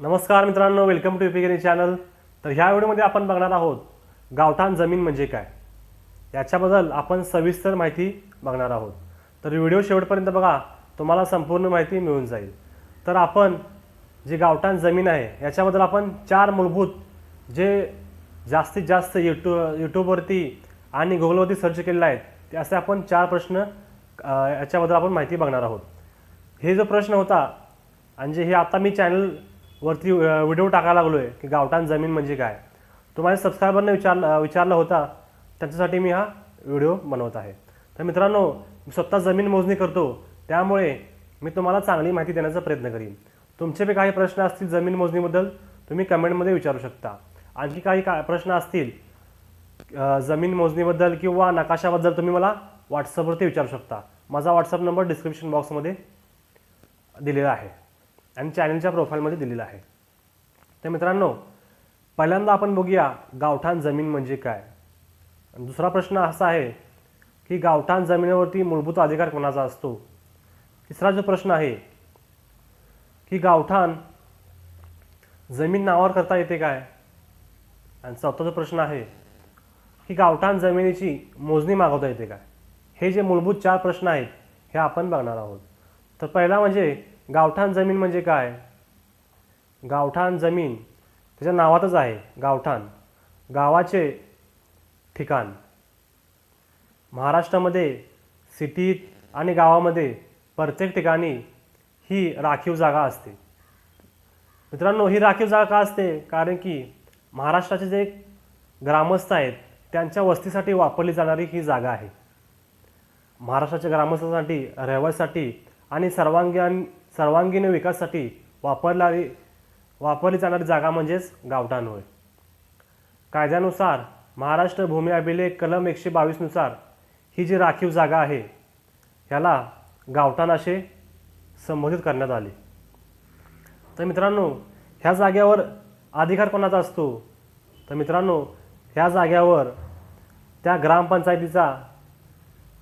नमस्कार मित्रांनो welcome to युपिगिरी channel तर ह्या व्हिडिओमध्ये आपण बघणार आहोत गावठाण जमीन म्हणजे काय? याच्याबद्दल आपण सविस्तर माहिती बघणार आहोत. तर व्हिडिओ शेवटपर्यंत बघा तुम्हाला संपूर्ण माहिती मिळून जाईल. तर आपण जी गावठाण जमीन आहे याच्याबद्दल आपण चार मूलभूत जे जास्तीत जास्त यूट्यू यूट्यूबवरती आणि गुगलवरती सर्च केलेले आहेत ते असे आपण चार प्रश्न याच्याबद्दल आपण माहिती बघणार आहोत. हे जो प्रश्न होता आणि जे हे आता मी चॅनल वरती व्हिडिओ टाकायला लागलो आहे की गावठाण जमीन म्हणजे काय? तो माझ्या सबस्क्रायबरने विचारला विचारला होता. त्याच्यासाठी मी हा व्हिडिओ बनवत आहे. तर मित्रांनो मी स्वतः जमीन मोजणी करतो. त्यामुळे मी तुम्हाला चांगली माहिती देण्याचा प्रयत्न करीन. तुमचे बी काही प्रश्न असतील जमीन मोजणीबद्दल तुम्ही कमेंटमध्ये विचारू शकता. आणखी काही का प्रश्न असतील जमीन मोजणीबद्दल किंवा नकाशाबद्दल तुम्ही मला व्हॉट्सअपवरती विचारू शकता. माझा व्हॉट्सअप नंबर डिस्क्रिप्शन बॉक्समध्ये दिलेला आहे. आणि चॅनलच्या प्रोफाईलमध्ये दिलेला आहे. तर मित्रांनो पहिल्यांदा आपण बघूया गावठाण जमीन म्हणजे काय. दुसरा प्रश्न असा आहे की गावठाण जमिनीवरती मूलभूत अधिकार कोणाचा असतो? तिसरा जो प्रश्न आहे की गावठाण जमीन नावावर करता येते काय? आणि चौथा जो प्रश्न आहे की गावठाण जमिनीची मोजणी मागवता येते काय? हे जे मूलभूत चार प्रश्न आहेत हे आपण बघणार आहोत. तर पहिला म्हणजे गावठाण जमीन म्हणजे काय? गावठाण जमीन त्याच्या नावातच आहे गावठाण. गावाचे ठिकाण. महाराष्ट्रामध्ये सिटीत आणि गावामध्ये प्रत्येक ठिकाणी ही राखीव जागा असते. मित्रांनो ही राखीव जागा का असते? कारण की महाराष्ट्राचे जे ग्रामस्थ आहेत त्यांच्या वस्तीसाठी वापरली जाणारी ही जागा आहे. महाराष्ट्राच्या ग्रामस्थांसाठी रहिवासाठी आणि सर्वांगीण सर्वांगीण विकासासाठी वापरणारी वापरली जाणारी जागा म्हणजेच गावठाण होय. कायद्यानुसार महाराष्ट्र भूमी अभिलेख कलम एकशे बावीसनुसार ही जी राखीव जागा आहे ह्याला गावठाण असे संबोधित करण्यात आले. तर मित्रांनो ह्या जाग्यावर अधिकार कोणाचा असतो? तर मित्रांनो ह्या जाग्यावर त्या ग्रामपंचायतीचा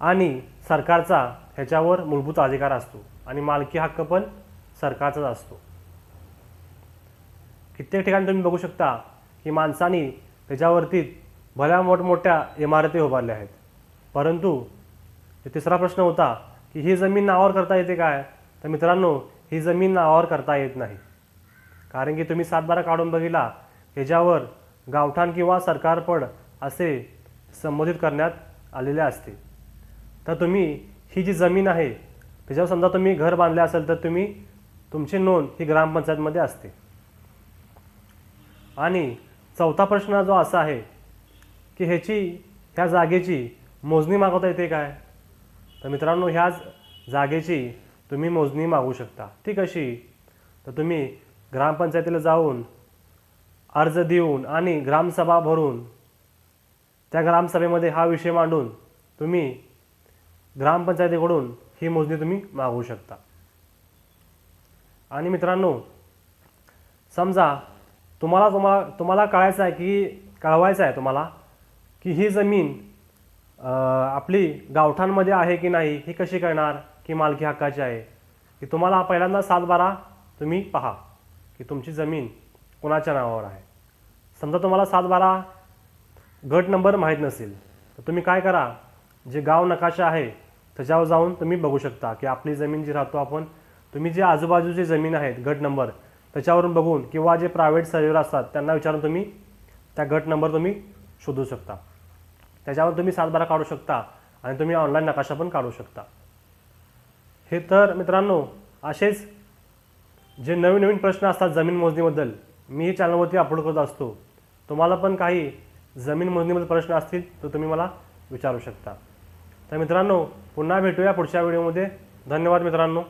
आणि सरकारचा ह्याच्यावर मूलभूत अधिकार असतो. आणि मालकी हक्क पण सरकारचाच असतो. कित्येक ठिकाणी तुम्ही बघू शकता की माणसांनी त्याच्यावरती भल्या मोठमोठ्या इमारती उभारल्या आहेत. परंतु तिसरा प्रश्न होता की ही जमीन नावावर करता येते काय? तर मित्रांनो ही जमीन नावावर करता येत नाही. कारण की तुम्ही सातबारा काढून बघितला ह्याच्यावर गावठाण किंवा सरकारपड असे संबोधित करण्यात आलेले असते. तर तुम्ही ही जी जमीन आहे त्याच्यावर समजा तुम्ही घर बांधले असेल तर तुम्ही तुमची नोंद ही ग्रामपंचायतमध्ये असते. आणि चौथा प्रश्न जो असा आहे की ह्याची ह्या जागेची मोजणी मागवता येते काय? तर मित्रांनो ह्याच जागेची तुम्ही मोजणी मागू शकता. ती कशी? तर तुम्ही ग्रामपंचायतीला जाऊन अर्ज देऊन आणि ग्रामसभा भरून त्या ग्रामसभेमध्ये हा विषय मांडून तुम्ही ग्रामपंचायतीकडून ही मोजणी तुम्ही मागवू शकता. आणि मित्रांनो समजा तुम्हाला तुम्हाला तुम्हाला कळायचं आहे की कळवायचं आहे तुम्हाला की ही जमीन आपली गावठाणमध्ये आहे की नाही ही कशी कळणार की मालकी हक्काची आहे की तुम्हाला पहिल्यांदा सात बारा तुम्ही पहा की तुमची जमीन कोणाच्या नावावर आहे. समजा तुम्हाला सात बारा गट नंबर माहीत नसेल तर तुम्ही काय करा जे गाव नकाशा आहे त्याच्यावर जाऊन तुम्ही बघू शकता की आपली जमीन जी राहतो आपण तुम्ही जे आजूबाजूची जमीन आहेत गट नंबर त्याच्यावरून बघून किंवा जे प्रायव्हेट सर्वेअर असतात त्यांना विचारून तुम्ही त्या गट नंबर तुम्ही शोधू शकता. त्याच्यावर तुम्ही सातबारा काढू शकता आणि तुम्ही ऑनलाईन नकाशा पण काढू शकता. हे तर मित्रांनो असेच जे नवीन नवीन प्रश्न असतात जमीन मोजणीबद्दल मी चॅनलवरती अपलोड करत असतो. तुम्हाला पण काही जमीन मोजणीबद्दल प्रश्न असतील तर तुम्ही मला विचारू शकता. तर मित्रांनो पुन्हा भेटूया पुढच्या व्हिडिओमध्ये. धन्यवाद मित्रांनो.